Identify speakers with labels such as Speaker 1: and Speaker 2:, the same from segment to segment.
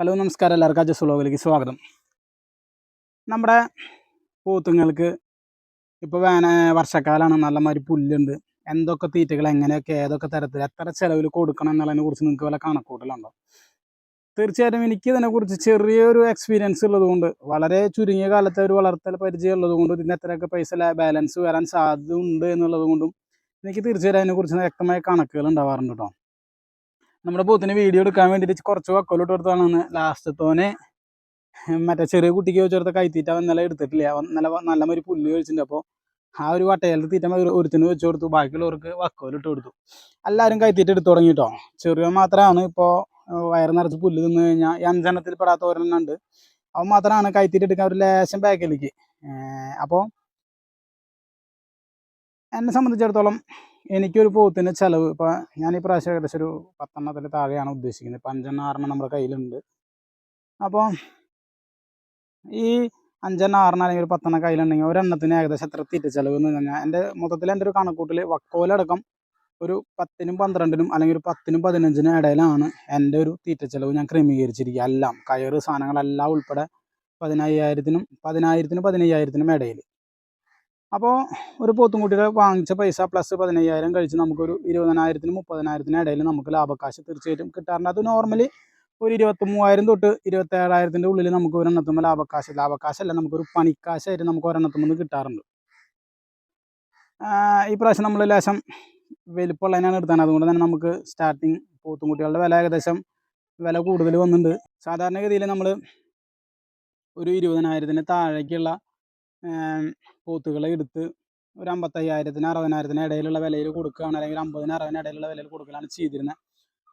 Speaker 1: Hello നമസ്കാരം എല്ലാവർക്കും. അജസ് വ്ളോഗിലേക്ക് സ്വാഗതം. നമ്മുടെ പോത്തുങ്ങൾക്ക് ഇപ്പോൾ വേന വർഷക്കാലമാണ് നല്ല മാതിരി പുല്ലുണ്ട്. എന്തൊക്കെ തീറ്റകൾ എങ്ങനെയൊക്കെ ഏതൊക്കെ തരത്തിൽ എത്ര ചിലവിൽ കൊടുക്കണം എന്നുള്ളതിനെ കുറിച്ച് നിങ്ങൾക്ക് വല്ല കണക്കൂട്ടലുണ്ടോ? തീർച്ചയായിട്ടും എനിക്ക് ഇതിനെക്കുറിച്ച് ചെറിയൊരു എക്സ്പീരിയൻസ് ഉള്ളതുകൊണ്ട് വളരെ ചുരുങ്ങിയ കാലത്തെ ഒരു വളർത്തൽ പരിചയം ഉള്ളതുകൊണ്ടും ഇതിന് എത്രയൊക്കെ പൈസ ബാലൻസ് വരാൻ സാധ്യത ഉണ്ട് എന്നുള്ളത് കൊണ്ടും എനിക്ക് തീർച്ചയായിട്ടും അതിനെക്കുറിച്ച് വ്യക്തമായ കണക്കുകൾ ഉണ്ടാവാറുണ്ട് കേട്ടോ നമ്മുടെ പോത്തിന് വീഡിയോ എടുക്കാൻ വേണ്ടിയിട്ട് കുറച്ച് വക്കോലിട്ട് ലാസ്റ്റ് തോനെ. മറ്റേ ചെറിയ കുട്ടിക്ക് ചോദിച്ചെടുത്ത കൈത്തീറ്റ നല്ല എടുത്തിട്ടില്ല? നല്ല നല്ല മാതിരി പുല്ല് കഴിച്ചിട്ടുണ്ട്. അപ്പോൾ ആ ഒരു വട്ടയിലത്തെ തീറ്റ ഒരു- ഒരുത്തിന് വെച്ച് കൊടുത്തു. ബാക്കിയുള്ളവർക്ക് വക്കോലിട്ട് കൊടുത്തു. എല്ലാവരും കൈത്തീറ്റ എടുത്തു തുടങ്ങി കേട്ടോ ചെറിയ മാത്രമാണ് ഇപ്പോൾ വയറ് നിറച്ച് പുല്ല് തിന്നു കഴിഞ്ഞാൽ ഈ അഞ്ചെണ്ണത്തിൽ പെടാത്ത ഒരെണ്ണുണ്ട് അവൻ മാത്രമാണ് കൈത്തീറ്റ എടുക്കാൻ ഒരു ലേശം ബാക്കിലേക്ക്. അപ്പോൾ എന്നെ സംബന്ധിച്ചിടത്തോളം എനിക്കൊരു പോത്തിന്റെ ചിലവ് ഇപ്പോൾ ഞാൻ ഈ പ്രാവശ്യം ഏകദേശം ഒരു പത്തെണ്ണത്തിൽ താഴെയാണ് ഉദ്ദേശിക്കുന്നത്. ഇപ്പം അഞ്ചെണ്ണം ആറെണ്ണം നമ്മുടെ കയ്യിലുണ്ട്. അപ്പോൾ ഈ അഞ്ചെണ്ണം ആറെണ്ണം അല്ലെങ്കിൽ ഒരു പത്തെണ്ണം കയ്യിലുണ്ടെങ്കിൽ ഒരെണ്ണത്തിന് ഏകദേശം എത്ര തീറ്റ ചിലവ് എന്ന് പറഞ്ഞാൽ എന്റെ മൊത്തത്തിൽ എന്റെ ഒരു കണക്കൂട്ടിൽ വക്കോലടക്കം ഒരു പത്തിനും പന്ത്രണ്ടിനും അല്ലെങ്കിൽ ഒരു പത്തിനും പതിനഞ്ചിനും ഇടയിലാണ് എന്റെ ഒരു തീറ്റ ചിലവ് ഞാൻ ക്രമീകരിച്ചിരിക്കുക. എല്ലാം കയറ് സാധനങ്ങളെല്ലാം ഉൾപ്പെടെ പതിനയ്യായിരത്തിനും പതിനായിരത്തിനും പതിനയ്യായിരത്തിനും ഇടയിൽ അപ്പോൾ ഒരു പോത്തും പോത്തുംകുട്ടിയുടെ വാങ്ങിച്ച പൈസ പ്ലസ് പതിനയ്യായിരം കഴിച്ച് നമുക്കൊരു ഇരുപതിനായിരത്തിന് മുപ്പതിനായിരത്തിന് ഇടയിൽ നമുക്ക് ലാഭക്കാശ് തീർച്ചയായിട്ടും കിട്ടാറുണ്ട്. അത് നോർമലി ഒരു ഇരുപത്തി മൂവായിരം തൊട്ട് ഇരുപത്തേഴായിരത്തിന്റെ ഉള്ളിൽ നമുക്ക് ഒരെണ്ണത്തുമ്പോൾ ലാഭക്കാശ് ലാഭക്കാശല്ല നമുക്കൊരു പണിക്കാശായിട്ട് നമുക്ക് ഒരെണ്ണത്തുമ്പോൾ കിട്ടാറുണ്ട്. ഈ പ്രാവശ്യം നമ്മൾ ലേശം വലിപ്പമുള്ളതിനാണ് എടുത്തത് അതുകൊണ്ട് തന്നെ നമുക്ക് സ്റ്റാർട്ടിങ് പോത്തുംകുട്ടികളുടെ വില ഏകദേശം വില കൂടുതൽ വന്നിട്ടുണ്ട്. സാധാരണഗതിയിൽ നമ്മൾ ഒരു ഇരുപതിനായിരത്തിന് താഴേക്കുള്ള പോത്തുകളെ എടുത്ത് ഒരു അമ്പത്തയ്യായിരത്തിന് അറുപതിനായിരത്തിന് ഇടയിലുള്ള വിലയിൽ കൊടുക്കുകയാണ്. അല്ലെങ്കിൽ അമ്പതിന് അറുപതിന് ഇടയിലുള്ള വിലയിൽ കൊടുക്കലാണ് ചെയ്തിരുന്നത്.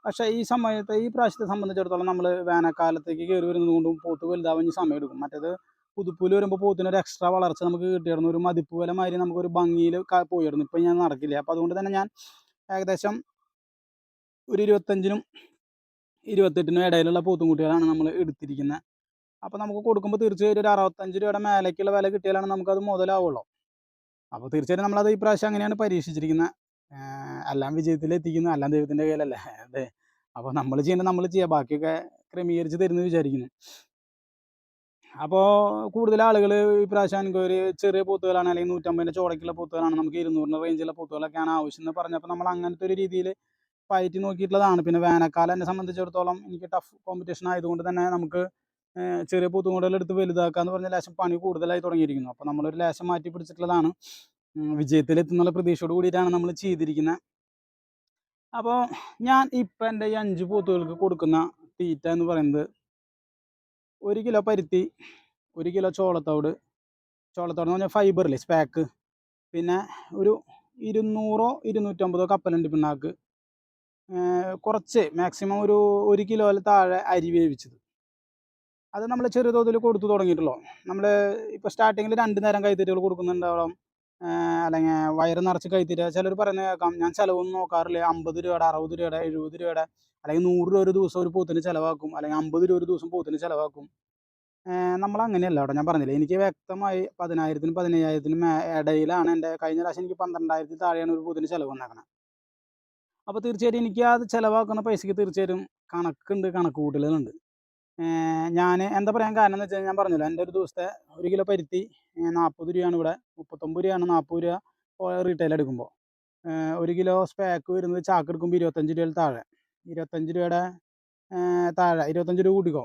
Speaker 1: പക്ഷേ ഈ സമയത്ത് ഈ പ്രാവശ്യത്തെ സംബന്ധിച്ചിടത്തോളം നമ്മൾ വേനൽക്കാലത്തേക്ക് കയറി വരുന്നത് കൊണ്ടും പോത്ത് വലുതാവാൻ ഇനി സമയം എടുക്കും. മറ്റേത് പുതുപ്പൂൽ വരുമ്പോൾ പോത്തിന് ഒരു എക്സ്ട്രാ വളർച്ച നമുക്ക് കിട്ടിയിരുന്നു. ഒരു മതിപ്പ് വില മാതിരി നമുക്കൊരു ഭംഗിയിൽ പോയിരുന്നു. ഇപ്പം ഞാൻ നടക്കില്ല. അപ്പോൾ അതുകൊണ്ട് തന്നെ ഞാൻ ഏകദേശം ഒരു ഇരുപത്തഞ്ചിനും ഇരുപത്തെട്ടിനും ഇടയിലുള്ള പോത്തും കുട്ടികളാണ് നമ്മൾ എടുത്തിരിക്കുന്നത്. അപ്പോൾ നമുക്ക് കൊടുക്കുമ്പോൾ തീർച്ചയായിട്ടും ഒരു അറുപത്തഞ്ച് രൂപയുടെ മേലേക്കുള്ള വില കിട്ടിയാലാണ് നമുക്കത് മുതലാവുള്ളൂ. അപ്പോൾ തീർച്ചയായിട്ടും നമ്മളത് ഈ പ്രാവശ്യം അങ്ങനെയാണ് പരീക്ഷിച്ചിരിക്കുന്നത് എല്ലാം വിജയത്തിൽ എത്തിക്കുന്നു. എല്ലാം ദൈവത്തിന്റെ കയ്യിലല്ലേ. അതെ അപ്പോൾ നമ്മൾ ചെയ്യേണ്ടത് നമ്മൾ ചെയ്യുക ബാക്കിയൊക്കെ ക്രമീകരിച്ച് തരുന്നു വിചാരിക്കുന്നു. അപ്പോൾ കൂടുതൽ ആളുകൾ ഈ പ്രാവശ്യം എനിക്ക് ഒരു ചെറിയ പൂത്തുകളാണ് അല്ലെങ്കിൽ നൂറ്റമ്പതിന്റെ ചോടക്കുള്ള പൂത്തുകളാണ് നമുക്ക് ഇരുന്നൂറിന്റെ റേഞ്ചുള്ള പൂത്തുകളൊക്കെയാണ് ആവശ്യം എന്ന് പറഞ്ഞപ്പോൾ നമ്മൾ അങ്ങനത്തെ ഒരു രീതിയിൽ പയറ്റി നോക്കിയിട്ടുള്ളതാണ്. പിന്നെ വേനൽക്കാലം എന്നെ സംബന്ധിച്ചിടത്തോളം എനിക്ക് ടഫ് കോമ്പറ്റീഷൻ ആയതുകൊണ്ട് തന്നെ നമുക്ക് ചെറിയ പോത്തുകൂടൽ എടുത്ത് വലുതാക്കുക എന്ന് പറഞ്ഞ ലേശം പണി കൂടുതലായി തുടങ്ങിയിരിക്കുന്നു. അപ്പോൾ നമ്മളൊരു ലേശം മാറ്റി പിടിച്ചിട്ടുള്ളതാണ്. വിജയത്തിലെത്തുന്നുള്ള പ്രതീക്ഷയോട് കൂടിയിട്ടാണ് നമ്മൾ ചെയ്തിരിക്കുന്നത് അപ്പോൾ ഞാൻ ഇപ്പം എന്റെ ഈ അഞ്ച് പൂത്തുകൾക്ക് കൊടുക്കുന്ന തീറ്റ എന്ന് പറയുന്നത് ഒരു കിലോ പരുത്തി ഒരു കിലോ ചോളത്തോട് ചോളത്തോട് എന്ന് പറഞ്ഞാൽ ഫൈബറില്ലേ സ്പാക്ക് പിന്നെ ഒരു ഇരുന്നൂറോ ഇരുന്നൂറ്റമ്പതോ കപ്പലുണ്ട് പിണ്ണാക്ക് കുറച്ച് മാക്സിമം ഒരു ഒരു കിലോയിൽ താഴെ അരി വേവിച്ചത്. അത് നമ്മൾ ചെറിയ തോതിൽ കൊടുത്തു തുടങ്ങിയിട്ടുള്ളൂ. നമ്മൾ ഇപ്പോൾ സ്റ്റാർട്ടിങ്ങിൽ രണ്ട് നേരം കൈത്തീറ്റകൾ കൊടുക്കുന്നുണ്ടാവണം. അല്ലെങ്കിൽ വയറ് നിറച്ച് കൈത്തീറ്റ. ചിലർ പറയുന്നത് കേൾക്കാം ഞാൻ ചിലവൊന്നും നോക്കാറില്ല. അമ്പത് രൂപയുടെ അറുപത് രൂപയുടെ എഴുപത് രൂപയുടെ അല്ലെങ്കിൽ നൂറ് രൂപ ഒരു ദിവസം ഒരു പോത്തിന് ചിലവാക്കും. അല്ലെങ്കിൽ അമ്പത് രൂപ ഒരു ദിവസം പോത്തിന് ചിലവാക്കും. നമ്മൾ അങ്ങനെയല്ല കേട്ടോ. ഞാൻ പറഞ്ഞില്ല എനിക്ക് വ്യക്തമായി പതിനായിരത്തിനും പതിനയ്യായിരത്തിനും ഇടയിലാണ് എന്റെ കഴിഞ്ഞ പ്രാവശ്യം എനിക്ക് പന്ത്രണ്ടായിരത്തിൽ താഴെയാണ് ഒരു പൂത്തിന് ചിലവ് വന്നേക്കണത് അപ്പോൾ തീർച്ചയായിട്ടും എനിക്ക് അത് ചിലവാക്കുന്ന പൈസയ്ക്ക് തീർച്ചയായിട്ടും കണക്കുണ്ട് കണക്ക് കൂട്ടലുകളുണ്ട്. ഞാൻ എന്താ പറയാൻ കാരണം എന്ന് വെച്ചാൽ ഞാൻ പറഞ്ഞല്ലോ എന്റെ ഒരു ദിവസത്തെ ഒരു കിലോ പരുത്തി നാൽപ്പത് രൂപയാണ് ഇവിടെ. മുപ്പത്തൊമ്പത് രൂപയാണ് നാൽപ്പത് രൂപ റീറ്റെയിൽ എടുക്കുമ്പോൾ ഒരു കിലോ സ്പാക്ക് വരുന്നത് ചാക്ക് എടുക്കുമ്പോൾ ഇരുപത്തഞ്ച് രൂപയിൽ താഴെ. ഇരുപത്തഞ്ച് രൂപയുടെ താഴെ ഇരുപത്തഞ്ച് രൂപ കൂട്ടിക്കോ.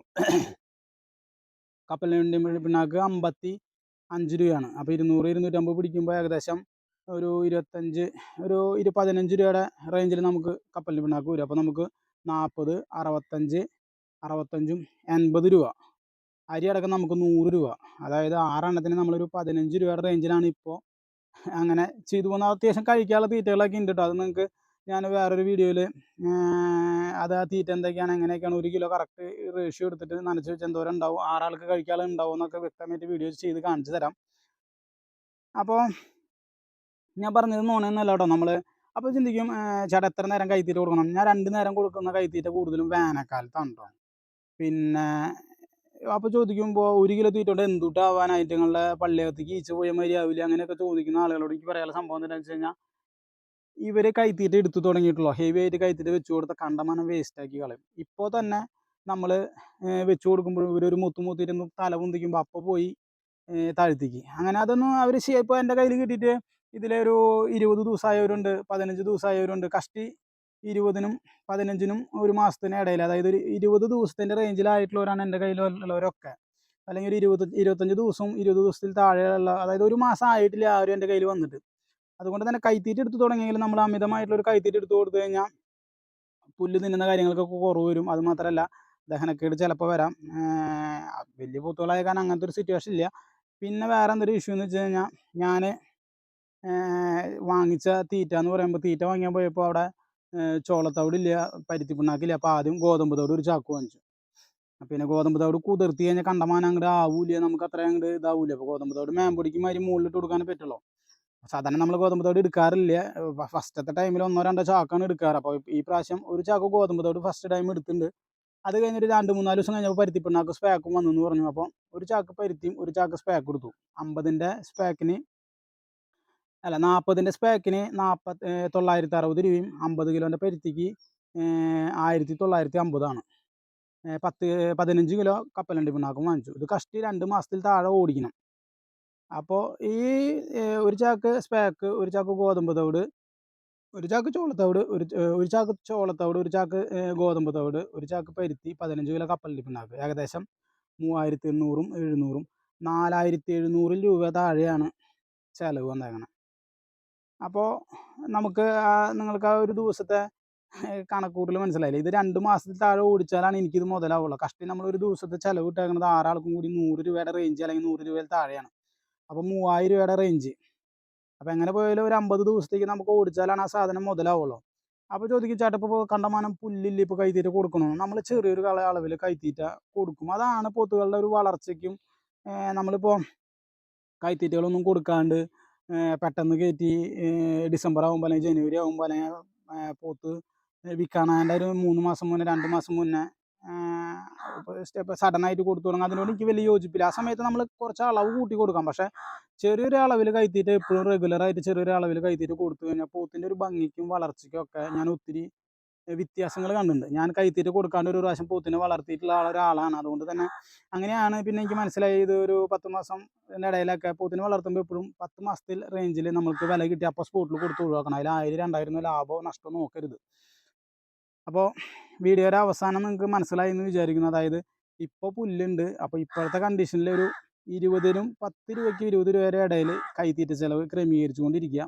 Speaker 1: കപ്പലിന്റെ പിണ്ണാക്ക് അമ്പത്തി അഞ്ച് രൂപയാണ്. അപ്പോൾ ഇരുന്നൂറ് ഇരുന്നൂറ്റമ്പത് പിടിക്കുമ്പോൾ ഏകദേശം ഒരു ഇരുപത്തഞ്ച് ഒരു ഇരു പതിനഞ്ച് രൂപയുടെ റേഞ്ചിൽ നമുക്ക് കപ്പലിന്റെ പിണ്ണാക്ക് വരും. അപ്പോൾ നമുക്ക് നാൽപ്പത് അറുപത്തഞ്ച് അറുപത്തഞ്ചും എൺപത് രൂപ. അരി അടക്കം നമുക്ക് നൂറ് രൂപ. അതായത് ആറെണ്ണത്തിന് നമ്മളൊരു പതിനഞ്ച് രൂപയുടെ റേഞ്ചിലാണ് ഇപ്പോൾ അങ്ങനെ ചെയ്തു പോകുന്ന അത്യാവശ്യം കഴിക്കാനുള്ള തീറ്റകളൊക്കെ ഉണ്ട് കേട്ടോ അത് നിങ്ങൾക്ക് ഞാൻ വേറൊരു വീഡിയോയിൽ അത് ആ തീറ്റ എന്തൊക്കെയാണ് എങ്ങനെയൊക്കെയാണ് ഒരു കിലോ കറക്റ്റ് റേഷ്യോ എടുത്തിട്ട് നനച്ച് വെച്ച് എന്തോരം ഉണ്ടാവും ആറാൾക്ക് കഴിക്കാനുള്ള ഉണ്ടാവും എന്നൊക്കെ വ്യക്തമായിട്ട് വീഡിയോ ചെയ്ത് കാണിച്ചു തരാം. അപ്പോൾ ഞാൻ പറഞ്ഞത് നോണെന്നല്ല കേട്ടോ നമ്മൾ അപ്പോൾ ചിന്തിക്കും ചേട്ടാ എത്ര നേരം കൈത്തീറ്റ കൊടുക്കണം? ഞാൻ രണ്ട് നേരം കൊടുക്കുന്ന കൈത്തീറ്റ കൂടുതലും വേനൽക്കാലത്താണ് കേട്ടോ പിന്നെ അപ്പോൾ ചോദിക്കുമ്പോൾ ഒരു കിലോ തീറ്റ കൊണ്ട് എന്തുട്ടാവാൻ ഐറ്റങ്ങളുടെ പള്ളിയകത്തേക്ക് ഈച്ച പോയ മാതിരി ആവില്ല അങ്ങനെയൊക്കെ ചോദിക്കുന്ന ആളുകളോട് എനിക്ക് പറയാനുള്ള സംഭവം എന്താണെന്ന് വെച്ച് കഴിഞ്ഞാൽ ഇവർ കൈത്തീറ്റ എടുത്തു തുടങ്ങിയിട്ടുള്ളൂ. ഹെവി ആയിട്ട് കൈത്തീറ്റ വെച്ചു കൊടുത്ത കണ്ടമാനം വേസ്റ്റ് ആക്കി കളയും. ഇപ്പോൾ തന്നെ നമ്മൾ വെച്ചു കൊടുക്കുമ്പോൾ ഇവരൊരു മുത്തു മുത്തിരുന്ന് തല പൊന്തിക്കുമ്പോൾ അപ്പോൾ പോയി താഴ്ത്തിക്ക്. അങ്ങനെ അതൊന്നും അവർ ഇപ്പോൾ എന്റെ കയ്യിൽ കിട്ടിയിട്ട് ഇതിലൊരു ഇരുപത് ദിവസമായവരുണ്ട് പതിനഞ്ച് ദിവസമായവരുണ്ട് കഷ്ടി ഇരുപതിനും പതിനഞ്ചിനും ഒരു മാസത്തിന് ഇടയിൽ അതായത് ഒരു ഇരുപത് ദിവസത്തിന്റെ റേഞ്ചിലായിട്ടുള്ളവരാണ് എന്റെ കയ്യിലുള്ളവരൊക്കെ അല്ലെങ്കിൽ ഒരു ഇരുപത് ഇരുപത്തഞ്ച് ദിവസവും ഇരുപത് ദിവസത്തിൽ താഴെയുള്ള അതായത് ഒരു മാസം ആയിട്ടില്ല ആരും എന്റെ കയ്യിൽ വന്നിട്ട്. അതുകൊണ്ട് തന്നെ കൈത്തീറ്റ എടുത്ത് തുടങ്ങിയെങ്കിൽ നമ്മൾ അമിതമായിട്ടുള്ള ഒരു കൈത്തീറ്റ എടുത്ത് കൊടുത്തു കഴിഞ്ഞാൽ പുല്ല് തിന്നുന്ന കാര്യങ്ങൾക്കൊക്കെ കുറവ് വരും. അത് മാത്രമല്ല ദഹനക്കേട് ചിലപ്പോൾ വരാം. വലിയ പൂത്തുകളായ കാരണം അങ്ങനത്തെ ഒരു സിറ്റുവേഷൻ ഇല്ല. പിന്നെ വേറെ എന്തൊരു ഇഷ്യൂ എന്ന് വെച്ച് കഴിഞ്ഞാൽ ഞാൻ വാങ്ങിച്ച തീറ്റ എന്ന് പറയുമ്പോൾ തീറ്റ വാങ്ങിയാൽ പോയപ്പോൾ അവിടെ ചോളത്തവിടില്ല പരുത്തി പിണ്ണാക്കില്ല അപ്പോൾ ആദ്യം ഗോതമ്പ് തവിട് ഒരു ചാക്ക് വാങ്ങിച്ചു. പിന്നെ ഗോതമ്പ് തവിട് കുതിർത്തി കഴിഞ്ഞാൽ കണ്ടമാനം അങ്ങോട്ട് ആവൂല നമുക്ക് അത്രയും അങ്ങോട്ട് ഇതാവൂല. അപ്പോൾ ഗോതമ്പ് തവിട് മേമ്പൊടിക്ക് മാതിരി മുകളിലിട്ട് കൊടുക്കാനേ പറ്റുള്ളൂ. സാധാരണ നമ്മൾ ഗോതമ്പ് തവിട് എടുക്കാറില്ല ഫസ്റ്റത്തെ ടൈമിൽ ഒന്നോ രണ്ടോ ചാക്കാണ് എടുക്കാറ്. അപ്പോൾ ഈ പ്രാവശ്യം ഒരു ചാക്ക് ഗോതമ്പ് തവിട് ഫസ്റ്റ് ടൈം എടുത്തിട്ടുണ്ട് അത് കഴിഞ്ഞിട്ട് രണ്ട് മൂന്നാൽ ദിവസം കഴിഞ്ഞപ്പോൾ പരുത്തി പിണ്ണാക്ക് സ്പാക്കും വന്നു എന്ന് പറഞ്ഞു. അപ്പോൾ ഒരു ചാക്ക് പരുത്തിയും ഒരു ചാക്ക് സ്പാക്ക് കൊടുത്തു അമ്പതിന്റെ സ്പാക്കിന് അല്ല നാൽപ്പതിന്റെ സ്പാക്കിന് നാൽപ്പത് തൊള്ളായിരത്തി അറുപത് രൂപയും അമ്പത് കിലോന്റെ പരുത്തിക്ക് ആയിരത്തി തൊള്ളായിരത്തി അമ്പതാണ് പത്ത് പതിനഞ്ച് കിലോ കപ്പലണ്ടി പിണ്ണാക്കും വാങ്ങിച്ചു. ഇത് കഷ്ടി രണ്ട് മാസത്തിൽ താഴെ ഓടിക്കണം. അപ്പോൾ ഈ ഒരു ചാക്ക് സ്പാക്ക് ഒരു ചാക്ക് ഗോതമ്പ് തവിട് ഒരു ചാക്ക് ചോളത്തവിട് ഒരു ഒരു ചാക്ക് ചോളത്തവിട് ഒരു ചാക്ക് ഗോതമ്പ് തവിട് ഒരു ചാക്ക് പരുത്തി പതിനഞ്ച് കിലോ കപ്പലണ്ടി പിണ്ണാക്ക് ഏകദേശം മൂവായിരത്തി എണ്ണൂറും എഴുന്നൂറും നാലായിരത്തി എഴുന്നൂറ് രൂപ താഴെയാണ് ചിലവ് വന്നേക്കണത് അപ്പോൾ നമുക്ക് നിങ്ങൾക്ക് ആ ഒരു ദിവസത്തെ കണക്കൂട്ടൽ മനസ്സിലായില്ലേ? ഇത് രണ്ട് മാസത്തിൽ താഴെ ഓടിച്ചാലാണ് എനിക്കിത് മുതലാവുള്ളൂ. കഷ്ടം നമ്മൾ ഒരു ദിവസത്തെ ചിലവ് ഇട്ടേക്കുന്നത് ആറാൾക്കും കൂടി നൂറ് രൂപയുടെ റേഞ്ച് അല്ലെങ്കിൽ നൂറ് രൂപയിൽ താഴെയാണ്. അപ്പോൾ മൂവായിരം രൂപയുടെ റേഞ്ച് അപ്പോൾ എങ്ങനെ പോയാലും ഒരു അമ്പത് ദിവസത്തേക്ക് നമുക്ക് ഓടിച്ചാലാണ് ആ സാധനം മുതലാവുള്ളൂ. അപ്പോൾ ചോദിക്കും ചേട്ടാ ഇപ്പോൾ കണ്ടമാനം പുല്ലില്ല? ഇപ്പോൾ കൈത്തീറ്റ കൊടുക്കണോ? നമ്മൾ ചെറിയൊരു കള അളവിൽ കൈത്തീറ്റ കൊടുക്കും. അതാണ് പോത്തുകളുടെ ഒരു വളർച്ചയ്ക്കും നമ്മളിപ്പോൾ കൈത്തീറ്റകളൊന്നും കൊടുക്കാണ്ട് പെട്ടെന്ന് കയറ്റി ഡിസംബർ ആകുമ്പോൾ അല്ലെങ്കിൽ ജനുവരി ആകുമ്പോൾ അല്ലെങ്കിൽ പോത്ത് വിൽക്കാനായിട്ട് ഒരു മൂന്ന് മാസം മുന്നേ രണ്ട് മാസം മുന്നേ സ്റ്റെപ്പ് സഡനായിട്ട് കൊടുത്തു തുടങ്ങും. അതിനോട് എനിക്ക് വലിയ യോജിപ്പില്ല. ആ സമയത്ത് നമ്മൾ കുറച്ച് അളവ് കൂട്ടി കൊടുക്കാം. പക്ഷേ ചെറിയൊരു അളവിൽ കയറ്റിയിട്ട് എപ്പോഴും റെഗുലറായിട്ട് ചെറിയൊരു അളവിൽ കയറ്റിയിട്ട് കൊടുത്തു കഴിഞ്ഞാൽ പോത്തിന്റെ ഒരു ഭംഗിക്കും വളർച്ചയ്ക്കും ഒക്കെ ഞാൻ ഒത്തിരി വ്യത്യാസങ്ങൾ കണ്ടിട്ടുണ്ട്. ഞാൻ കൈത്തീറ്റ കൊടുക്കാണ്ട് ഒരു പ്രാവശ്യം പോത്തിനെ വളർത്തിയിട്ടുള്ള ഒരാളാണ്. അതുകൊണ്ട് തന്നെ അങ്ങനെയാണ് പിന്നെ എനിക്ക് മനസ്സിലായി ഇത് ഒരു പത്ത് മാസം ഇടയിലൊക്കെ പോത്തിനെ വളർത്തുമ്പോൾ എപ്പോഴും പത്ത് മാസത്തിൽ റേഞ്ചിൽ നമുക്ക് വില കിട്ടി. അപ്പോൾ സ്പോട്ടിൽ കൊടുത്ത് ഒഴിവാക്കണം. അതിൽ ആയിരം രണ്ടായിരം ലാഭമോ നഷ്ടമോ നോക്കരുത്. അപ്പോൾ വീഡിയോയുടെ അവസാനം നിങ്ങൾക്ക് മനസ്സിലായി എന്ന് വിചാരിക്കുന്നു. അതായത് ഇപ്പോൾ പുല്ലുണ്ട്. അപ്പോൾ ഇപ്പോഴത്തെ കണ്ടീഷനിൽ ഒരു ഇരുപതിനും പത്ത് രൂപയ്ക്ക് ഇരുപത് രൂപ വരെ ഇടയിൽ കൈത്തീറ്റ ചിലവ് ക്രമീകരിച്ചു കൊണ്ടിരിക്കുക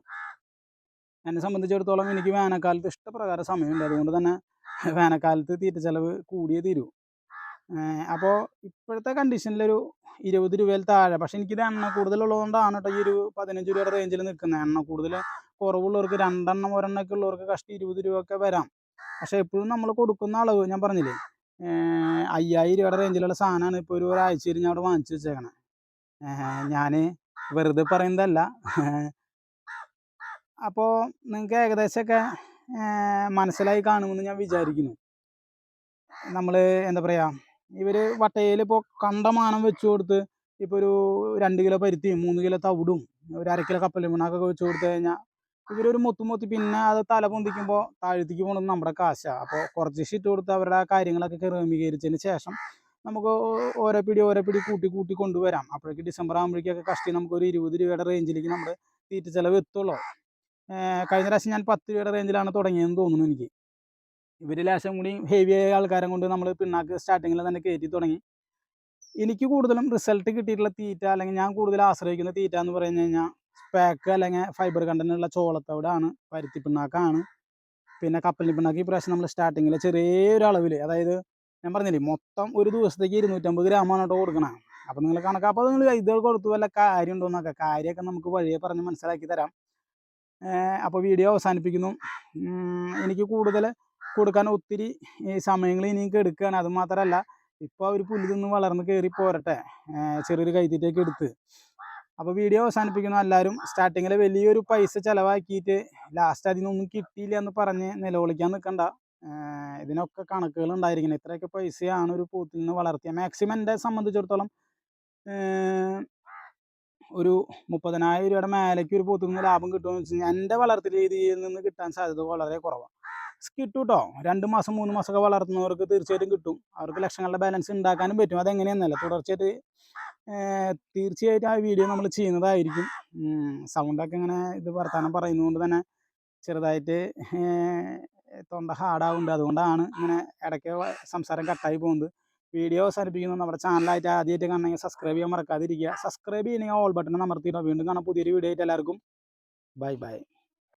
Speaker 1: എന്നെ സംബന്ധിച്ചിടത്തോളം എനിക്ക് വേനൽക്കാലത്ത് ഇഷ്ടപ്രകാരം സമയമുണ്ട്. അതുകൊണ്ട് തന്നെ വേനൽക്കാലത്ത് തീറ്റ ചിലവ് കൂടിയേ തീരൂ. അപ്പോൾ ഇപ്പോഴത്തെ കണ്ടീഷനിലൊരു ഇരുപത് രൂപയിൽ താഴെ. പക്ഷെ എനിക്കിത് എണ്ണ കൂടുതലുള്ളതുകൊണ്ടാണ് കേട്ടോ ഈ ഒരു പതിനഞ്ച് രൂപയുടെ റേഞ്ചിൽ നിൽക്കുന്നത്. എണ്ണ കൂടുതൽ കുറവുള്ളവർക്ക് രണ്ടെണ്ണം ഒരെണ്ണമൊക്കെ ഉള്ളവർക്ക് കഷ്ടി ഇരുപത് രൂപയൊക്കെ വരാം. പക്ഷെ എപ്പോഴും നമ്മൾ കൊടുക്കുന്ന അളവ് ഞാൻ പറഞ്ഞില്ലേ അയ്യായിരം രൂപയുടെ റേഞ്ചിലുള്ള സാധനമാണ് ഇപ്പോൾ ഒരു ഒരാഴ്ചയിൽ ഞാൻ അവിടെ വാങ്ങിച്ചു വെച്ചേക്കണേ. ഞാൻ വെറുതെ പറയുന്നതല്ല. അപ്പോൾ നിങ്ങൾക്ക് ഏകദേശമൊക്കെ മനസ്സിലായി കാണുമെന്ന് ഞാൻ വിചാരിക്കുന്നു. നമ്മൾ എന്താ പറയുക ഇവർ വട്ടയിൽ ഇപ്പോൾ കണ്ടമാനം വെച്ചു കൊടുത്ത് ഇപ്പോൾ ഒരു രണ്ട് കിലോ പരുത്തിയും മൂന്ന് കിലോ തവിടും ഒരു അര കിലോ കപ്പലും പിണ്ണാക്കൊക്കെ വെച്ച് കൊടുത്തു കഴിഞ്ഞാൽ ഇവരൊരു മുത്തു മൊത്തി പിന്നെ അത് തല പൊന്തിക്കുമ്പോൾ താഴ്ത്തിക്ക് പോകണത് നമ്മുടെ കാശാണ് അപ്പോൾ കുറച്ച് ഷീറ്റ് കൊടുത്ത് അവരുടെ കാര്യങ്ങളൊക്കെ ക്രമീകരിച്ചതിന് ശേഷം നമുക്ക് ഓരോ പിടി ഓരോ പിടി കൂട്ടി കൂട്ടി കൊണ്ടുവരാം. അപ്പോഴേക്ക് ഡിസംബർ ആകുമ്പോഴേക്കൊക്കെ കഷ്ടി നമുക്കൊരു ഇരുപത് രൂപയുടെ റേഞ്ചിലേക്ക് നമ്മുടെ തീറ്റ ചിലവ് എത്തുള്ളൂ. കഴിഞ്ഞ പ്രാവശ്യം ഞാൻ പത്ത് രൂപയുടെ റേഞ്ചിലാണ് തുടങ്ങിയതെന്ന് തോന്നുന്നു എനിക്ക്. ഇവർ ലേശം കൂടി ഹെവി ആയ ആൾക്കാരെ കൊണ്ട് നമ്മൾ പിണ്ണാക്ക് സ്റ്റാർട്ടിങ്ങിൽ തന്നെ കയറ്റി തുടങ്ങി. എനിക്ക് കൂടുതലും റിസൾട്ട് കിട്ടിയിട്ടുള്ള തീറ്റ അല്ലെങ്കിൽ ഞാൻ കൂടുതൽ ആശ്രയിക്കുന്ന തീറ്റ എന്ന് പറഞ്ഞു കഴിഞ്ഞാൽ സ്പാക്ക് അല്ലെങ്കിൽ ഫൈബർ കണ്ടന്റുള്ള ചോളത്തവിടാണ് പരുത്തി പിണ്ണാക്കാണ്. പിന്നെ കപ്പലിനി പിണ്ണാക്ക് ഈ പ്രാവശ്യം നമ്മൾ സ്റ്റാർട്ടിങ്ങിൽ ചെറിയൊരു അളവിൽ അതായത് ഞാൻ പറഞ്ഞില്ലേ മൊത്തം ഒരു ദിവസത്തേക്ക് ഇരുന്നൂറ്റമ്പത് ഗ്രാമാണ് കേട്ടോ കൊടുക്കണം. അപ്പം നിങ്ങൾ കണക്ക് അപ്പോൾ നിങ്ങൾ ഇത് കൊടുത്തു വല്ല കാര്യം ഉണ്ടോന്നൊക്കെ കാര്യമൊക്കെ നമുക്ക് വഴിയെ പറഞ്ഞ് മനസ്സിലാക്കി തരാം. അപ്പോൾ വീഡിയോ അവസാനിപ്പിക്കുന്നു. എനിക്ക് കൂടുതൽ കൊടുക്കാൻ ഒത്തിരി സമയങ്ങൾ ഇനിയും എടുക്കുകയാണ് അതുമാത്രമല്ല ഇപ്പോൾ അവർ പുല്ലിൽ തിന്ന് വളർന്ന് കയറി പോരട്ടെ. ചെറിയൊരു കൈത്തീറ്റയൊക്കെ എടുത്ത്. അപ്പോൾ വീഡിയോ അവസാനിപ്പിക്കുന്നു. എല്ലാവരും സ്റ്റാർട്ടിങ്ങിൽ വലിയൊരു പൈസ ചിലവാക്കിയിട്ട് ലാസ്റ്റ് അതിനൊന്നും കിട്ടിയില്ല എന്ന് പറഞ്ഞ് നിലവിളിക്കാൻ നിൽക്കണ്ട ഇതിനൊക്കെ കണക്കുകൾ ഉണ്ടായിരിക്കണം. ഇത്രയൊക്കെ പൈസയാണ് ഒരു പോത്തിൽ നിന്ന് വളർത്തിയ. മാക്സിമം എന്നെ സംബന്ധിച്ചിടത്തോളം ഒരു മുപ്പതിനായിരം രൂപയുടെ മേലേക്ക് ഒരു പോത്തിൽ നിന്ന് ലാഭം കിട്ടുമെന്ന് വെച്ച് കഴിഞ്ഞാൽ എന്റെ വളർത്തൽ രീതിയിൽ നിന്ന് കിട്ടാൻ സാധ്യത വളരെ കുറവാണ്. കിട്ടും കേട്ടോ രണ്ട് മാസം മൂന്ന് മാസമൊക്കെ വളർത്തുന്നവർക്ക് തീർച്ചയായിട്ടും കിട്ടും. അവർക്ക് ലക്ഷങ്ങളുടെ ബാലൻസ് ഉണ്ടാക്കാനും പറ്റും. അതെങ്ങനെയെന്നല്ല തുടർച്ചയായിട്ട് തീർച്ചയായിട്ടും ആ വീഡിയോ നമ്മൾ ചെയ്യുന്നതായിരിക്കും. സൗണ്ടൊക്കെ ഇങ്ങനെ ഇത് വർത്താനം പറയുന്നതുകൊണ്ട് തന്നെ ചെറുതായിട്ട് തൊണ്ട ഹാർഡാവുന്നുണ്ട് അതുകൊണ്ടാണ് ഇങ്ങനെ ഇടയ്ക്ക് സംസാരം കട്ടായി പോകുന്നത്. വീഡിയോ അവസാനിപ്പിക്കുന്നു. നമ്മുടെ ചാനലായിട്ട് ആദ്യമായിട്ട് കാണണമെങ്കിൽ സബ്സ്ക്രൈബ് ചെയ്യാൻ മറക്കാതിരിക്കുക. സബ്സ്ക്രൈബ് ചെയ്യണമെങ്കിൽ ഓൾ ബട്ടൺ അമർത്തിയിട്ടോ വീണ്ടും കാണാം. പുതിയൊരു വീഡിയോ ആയിട്ട് എല്ലാവർക്കും. Bye bye